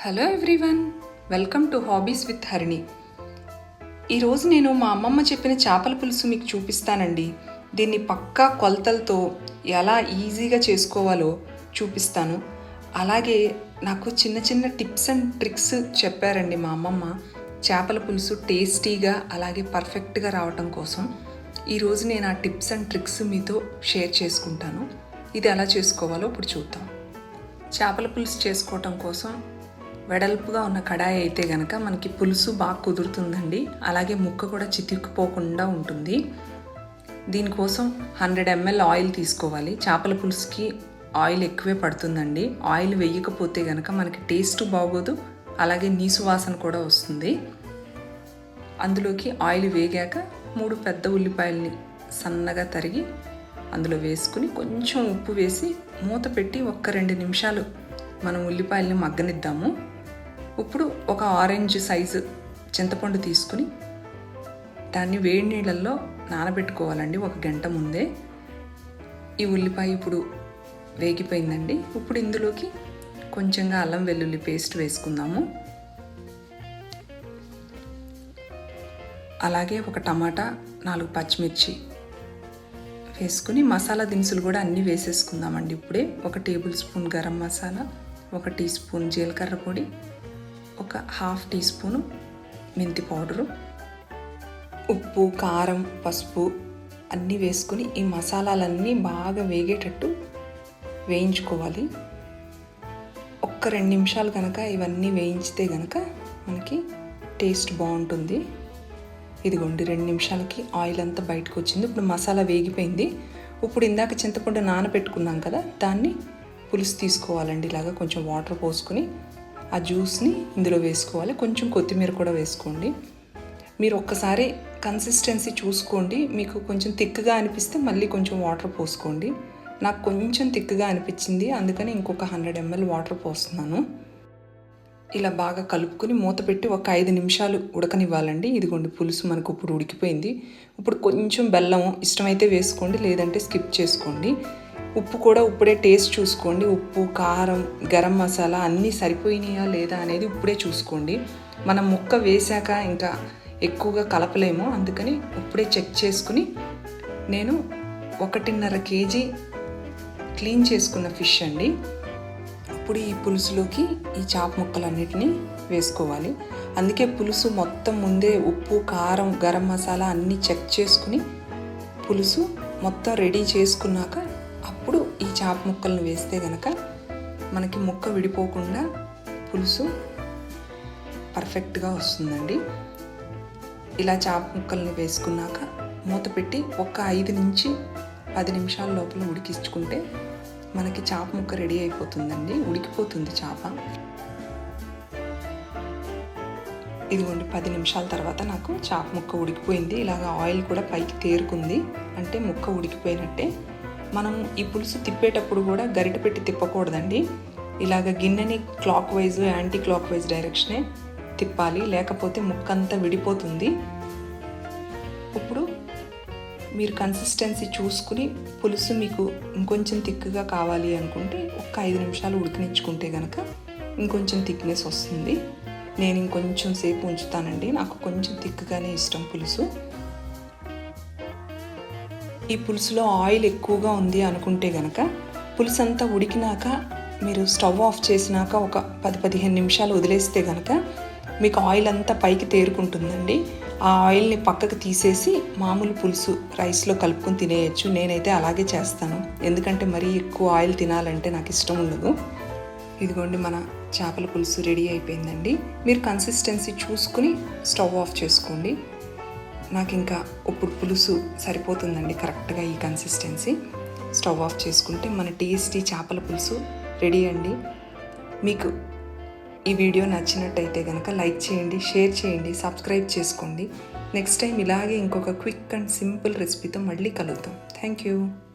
Hello everyone welcome to hobbies with Harini ఈరోజు నేను మా అమ్మమ్మ చెప్పిన చేపల పులుసు మీకు చూపిస్తానండి. దీన్ని పక్కా కొలతలతో ఎలా ఈజీగా చేసుకోవాలో చూపిస్తాను. అలాగే నాకు చిన్న చిన్న టిప్స్ అండ్ ట్రిక్స్ చెప్పారండి మా అమ్మమ్మ. చేపల పులుసు టేస్టీగా అలాగే పర్ఫెక్ట్గా రావటం కోసం. ఈరోజు నేను ఆ టిప్స్ అండ్ ట్రిక్స్ మీతో షేర్ చేసుకుంటాను. ఇది ఎలా చేసుకోవాలో ఇప్పుడు చూద్దాం. చేపల పులుసు చేసుకోవటం కోసం వెడల్పుగా ఉన్న కడాయి అయితే గనక మనకి పులుసు బాగా కుదురుతుందండి. అలాగే ముక్క కూడా చితికిపోకుండా ఉంటుంది. దీనికోసం హండ్రెడ్ ఎంఎల్ ఆయిల్ తీసుకోవాలి. చేపల పులుసుకి ఆయిల్ ఎక్కువే పడుతుందండి. ఆయిల్ వేయకపోతే గనక మనకి టేస్ట్ బాగోదు. అలాగే నీసు వాసన కూడా వస్తుంది. అందులోకి ఆయిల్ వేగాక మూడు పెద్ద ఉల్లిపాయల్ని సన్నగా తరిగి అందులో వేసుకుని కొంచెం ఉప్పు వేసి మూత పెట్టి ఒక్క రెండు నిమిషాలు మనం ఉల్లిపాయల్ని మగ్గనిద్దాము. ఇప్పుడు ఒక ఆరెంజ్ సైజు చింతపండు తీసుకుని దాన్ని వేడి నీళ్ళల్లో నానబెట్టుకోవాలండి ఒక గంట ముందే. ఈ ఉల్లిపాయ ఇప్పుడు వేగిపోయిందండి. ఇప్పుడు ఇందులోకి కొంచెంగా అల్లం వెల్లుల్లి పేస్ట్ వేసుకుందాము. అలాగే ఒక టమాటా నాలుగు పచ్చిమిర్చి వేసుకుని మసాలా దినుసులు కూడా అన్నీ వేసేసుకుందామండి ఇప్పుడే. ఒక టేబుల్ స్పూన్ గరం మసాలా ఒక టీ స్పూన్ జీలకర్ర పొడి ఒక హాఫ్ టీ స్పూను మెంతి పౌడరు ఉప్పు కారం పసుపు అన్నీ వేసుకుని ఈ మసాలాలన్నీ బాగా వేగేటట్టు వేయించుకోవాలి. ఒక్క రెండు నిమిషాలు కనుక ఇవన్నీ వేయించితే కనుక మనకి టేస్ట్ బాగుంటుంది. ఇదిగోండి రెండు నిమిషాలకి ఆయిల్ అంతా బయటకు వచ్చింది. ఇప్పుడు మసాలా వేగిపోయింది. ఇప్పుడు ఇందాక చింతపండు నానబెట్టుకున్నాం కదా దాన్ని పులుసు తీసుకోవాలండి. ఇలాగా కొంచెం వాటర్ పోసుకుని ఆ జ్యూస్ని ఇందులో వేసుకోవాలి. కొంచెం కొత్తిమీర కూడా వేసుకోండి. మీరు ఒక్కసారి కన్సిస్టెన్సీ చూసుకోండి. మీకు కొంచెం తిక్కుగా అనిపిస్తే మళ్ళీ కొంచెం వాటర్ పోసుకోండి. నాకు కొంచెం తిక్కుగా అనిపించింది. అందుకని ఇంకొక హండ్రెడ్ ఎంఎల్ వాటర్ పోస్తున్నాను. ఇలా బాగా కలుపుకొని మూత పెట్టి ఒక ఐదు నిమిషాలు ఉడకనివ్వాలండి. ఇదిగోండి పులుసు మనకు ఇప్పుడు ఉడికిపోయింది. ఇప్పుడు కొంచెం బెల్లం ఇష్టమైతే వేసుకోండి. లేదంటే స్కిప్ చేసుకోండి. ఉప్పు కూడా ఇప్పుడే టేస్ట్ చూసుకోండి. ఉప్పు కారం గరం మసాలా అన్నీ సరిపోయినాయా లేదా అనేది ఇప్పుడే చూసుకోండి. మనం ముక్క వేశాక ఇంకా ఎక్కువగా కలపలేము. అందుకని ఇప్పుడే చెక్ చేసుకుని నేను ఒకటిన్నర కేజీ క్లీన్ చేసుకున్న ఫిష్ అండి. ఇప్పుడు ఈ పులుసులోకి ఈ చాప ముక్కలన్నిటినీ వేసుకోవాలి. అందుకే పులుసు మొత్తం ముందే ఉప్పు కారం గరం మసాలా అన్నీ చెక్ చేసుకుని పులుసు మొత్తం రెడీ చేసుకున్నాక అప్పుడు ఈ చేప ముక్కలను వేస్తే గనక మనకి ముక్క విడిపోకుండా పులుసు పర్ఫెక్ట్గా వస్తుందండి. ఇలా చేప ముక్కల్ని వేసుకున్నాక మూత పెట్టి ఒక ఐదు నుంచి పది నిమిషాల లోపల ఉడికించుకుంటే మనకి చేప ముక్క రెడీ అయిపోతుందండి. ఉడికిపోతుంది చేప. ఇదిగోండి పది నిమిషాల తర్వాత నాకు చేప ముక్క ఉడికిపోయింది. ఇలాగ ఆయిల్ కూడా పైకి తేరుకుంది. అంటే ముక్క ఉడికిపోయినట్టే మనం ఈ పులుసు తిప్పేటప్పుడు కూడా గరిట పెట్టి తిప్పకూడదండి. ఇలాగ గిన్నెని clockwise anticlockwise డైరెక్షనే తిప్పాలి. లేకపోతే ముక్క అంతా విడిపోతుంది. ఇప్పుడు మీరు కన్సిస్టెన్సీ చూసుకుని పులుసు మీకు ఇంకొంచెం థిక్గా కావాలి అనుకుంటే ఒక ఐదు నిమిషాలు ఉడికినిచ్చుకుంటే కనుక ఇంకొంచెం థిక్నెస్ వస్తుంది. నేను ఇంకొంచెం సేపు ఉంచుతానండి. నాకు కొంచెం థిక్గానే ఇష్టం పులుసు. ఈ పులుసులో ఆయిల్ ఎక్కువగా ఉంది అనుకుంటే కనుక పులుసు అంతా ఉడికినాక మీరు స్టవ్ ఆఫ్ చేసినాక ఒక పది పదిహేను నిమిషాలు వదిలేస్తే కనుక మీకు ఆయిల్ అంతా పైకి తేరుకుంటుందండి. ఆ ఆయిల్ని పక్కకు తీసేసి మామూలు పులుసు రైస్లో కలుపుకొని తినేయచ్చు. నేనైతే అలాగే చేస్తాను. ఎందుకంటే మరీ ఎక్కువ ఆయిల్ తినాలంటే నాకు ఇష్టం ఉండదు. ఇదిగోండి మన చేపల పులుసు రెడీ అయిపోయిందండి. మీరు కన్సిస్టెన్సీ చూసుకుని స్టవ్ ఆఫ్ చేసుకోండి. నాకు ఇంకా ఇప్పుడు పులుసు సరిపోతుందండి కరెక్ట్గా ఈ కన్సిస్టెన్సీ. స్టవ్ ఆఫ్ చేసుకుంటే మన టేస్టీ చేపల పులుసు రెడీ అండి. మీకు ఈ వీడియో నచ్చినట్టయితే కనుక లైక్ చేయండి షేర్ చేయండి సబ్స్క్రైబ్ చేసుకోండి. నెక్స్ట్ టైం ఇలాగే ఇంకొక క్విక్ అండ్ సింపుల్ రెసిపీతో మళ్ళీ కలుద్దాం. Thank you.